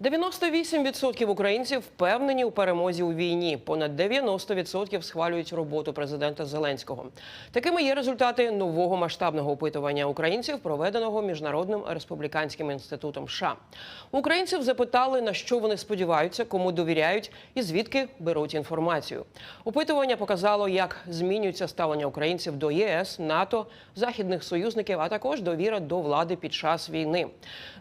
98% українців впевнені у перемозі у війні. Понад 90% схвалюють роботу президента Зеленського. Такими є результати нового масштабного опитування українців, проведеного міжнародним республіканським інститутом. США. українців запитали на що вони сподіваються, кому довіряють і звідки беруть інформацію. Опитування показало, як змінюється ставлення українців до ЄС, НАТО, західних союзників, а також довіра до влади під час війни.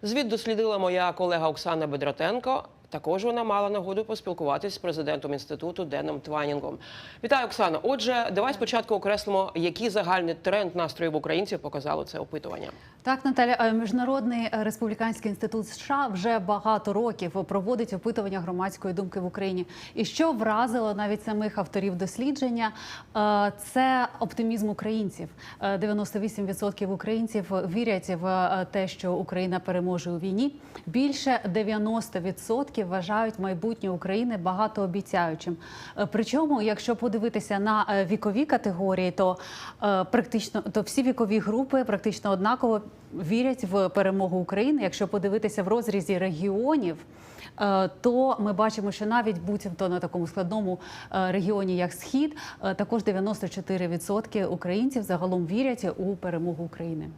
Звіт дослідила моя колега Оксана Бедратенко. Також вона мала нагоду поспілкуватись з президентом інституту Деном Тванінгом. Вітаю, Оксана. Отже, давай спочатку окреслимо, який загальний тренд настроїв українців показало це опитування. Так, Наталя, е, міжнародний е, республіканський інститут США вже багато років проводить опитування громадської думки в Україні. І що вразило навіть самих авторів дослідження, е, це оптимізм українців. Е, 98% українців вірять в те, що Україна переможе у війні. Більше 90% вважають майбутнє України багатообіцяючим. Е, Причому, якщо подивитися на е, вікові категорії, то е, практично то всі вікові групи практично однаково вірять в перемогу України. Якщо подивитися в розрізі регіонів. То ми бачимо, що навіть буцімто на такому складному регіоні, як Схід, також 94% українців загалом вірять у перемогу України.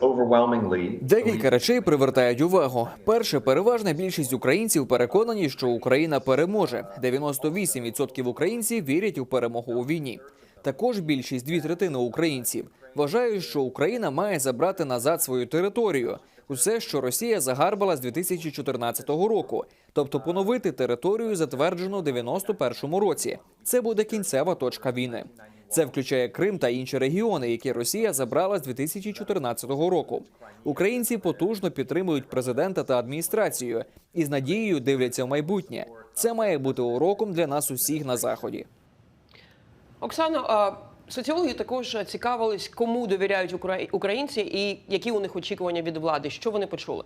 Overwhelmingly Декілька речей привертають увагу. Перше, переважна більшість українців переконані, що Україна переможе. 98% українців вірять у перемогу у війні. Також більшість дві третини українців вважають, що Україна має забрати назад свою територію. Усе, що Росія загарбала з 2014 року, тобто поновити територію, затверджену у 91-му році. Це буде кінцева точка війни. Це включає Крим та інші регіони, які Росія забрала з 2014 року. Українці потужно підтримують президента та адміністрацію і з надією дивляться в майбутнє. Це має бути уроком для нас усіх на заході. Оксано, соціологи також цікавились, кому довіряють укра- українці і які у них очікування від влади. Що вони почули?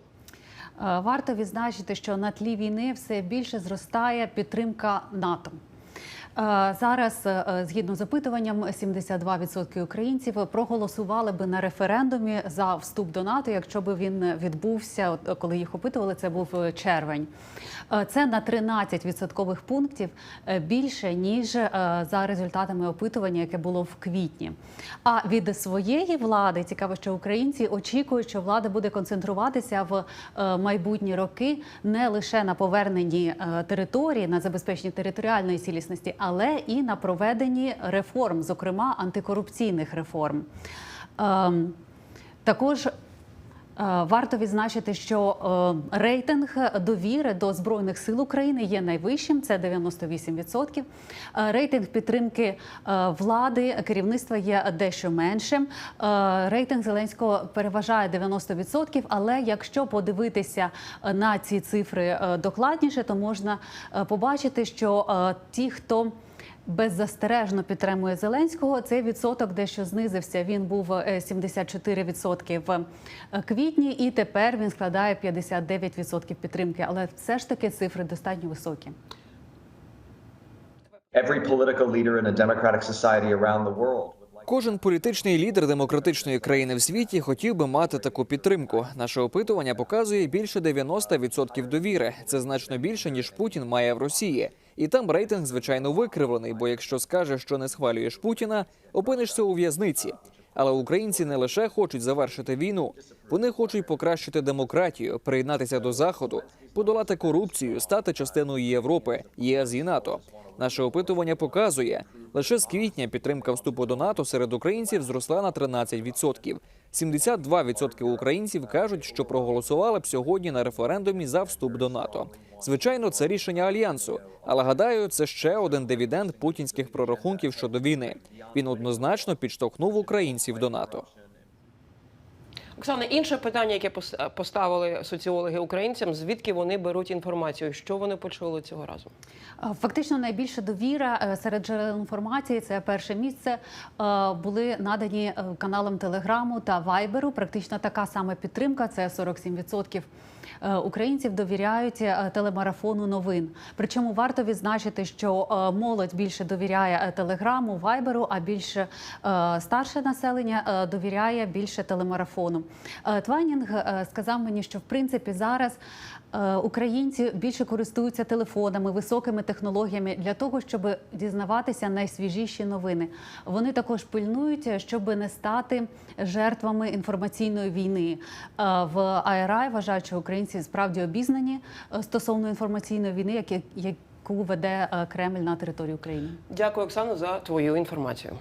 Е, Варто відзначити, що на тлі війни все більше зростає підтримка НАТО. Е, Зараз, е, згідно з опитуванням, 72% українців проголосували би на референдумі за вступ до НАТО, якщо б він відбувся, от, коли їх опитували, це був е, червень. Е, Це на 13 відсоткових пунктів е, більше ніж е, за результатами опитування, яке було в квітні. А від своєї влади цікаво, що українці очікують, що влада буде концентруватися в е, майбутні роки не лише на поверненні е, території, на забезпеченні територіальної цілісності, але і на проведенні реформ, зокрема антикорупційних реформ. Ем, Також Варто відзначити, що е, рейтинг довіри до збройних сил України є найвищим. Це 98%. Е, Рейтинг підтримки е, влади керівництва є дещо меншим. Е, Рейтинг Зеленського переважає 90%, Але якщо подивитися е, на ці цифри е, докладніше, то можна е, побачити, що е, ті, хто беззастережно підтримує Зеленського. Цей відсоток дещо знизився. Він був е, 74% в е, квітні, і тепер він складає 59% підтримки. Але все ж таки цифри достатньо високі. every political leader in a democratic society around the world Кожен політичний лідер демократичної країни в світі хотів би мати таку підтримку. Наше опитування показує більше 90% довіри. Це значно більше ніж Путін має в Росії. І там рейтинг звичайно викривлений. Бо якщо скажеш, що не схвалюєш Путіна, опинишся у в'язниці. Але українці не лише хочуть завершити війну, вони хочуть покращити демократію, приєднатися до заходу, подолати корупцію, стати частиною Європи, ЄС і НАТО. Наше опитування показує, лише з квітня підтримка вступу до НАТО серед українців зросла на 13%. 72% українців кажуть, що проголосували б сьогодні на референдумі за вступ до НАТО. Звичайно, це рішення альянсу, але гадаю, це ще один дивіденд путінських прорахунків щодо війни. Він однозначно підштовхнув українців до НАТО. Оксана, інше питання, яке пос- поставили соціологи українцям, звідки вони беруть інформацію? Що вони почули цього разу? Е, Фактично найбільша довіра е, серед джерел інформації це перше місце. е, Були надані е, каналам Телеграму та Вайберу. Практично така сама підтримка. Це 47% е, українців довіряють е, телемарафону новин. Причому варто відзначити, що е, молодь більше довіряє е, телеграму, вайберу, а більше е, старше населення е, довіряє більше телемарафону. Е, Твайнінг е, сказав мені, що в принципі зараз е, українці більше користуються телефонами, високими технологіями для того, щоб дізнаватися найсвіжіші новини. Вони також пильнують, щоб не стати жертвами інформаційної війни. В АРА вважають, що українці справді обізнані стосовно інформаційної війни, яку веде Кремль на території України. Дякую, Оксано, за твою інформацію.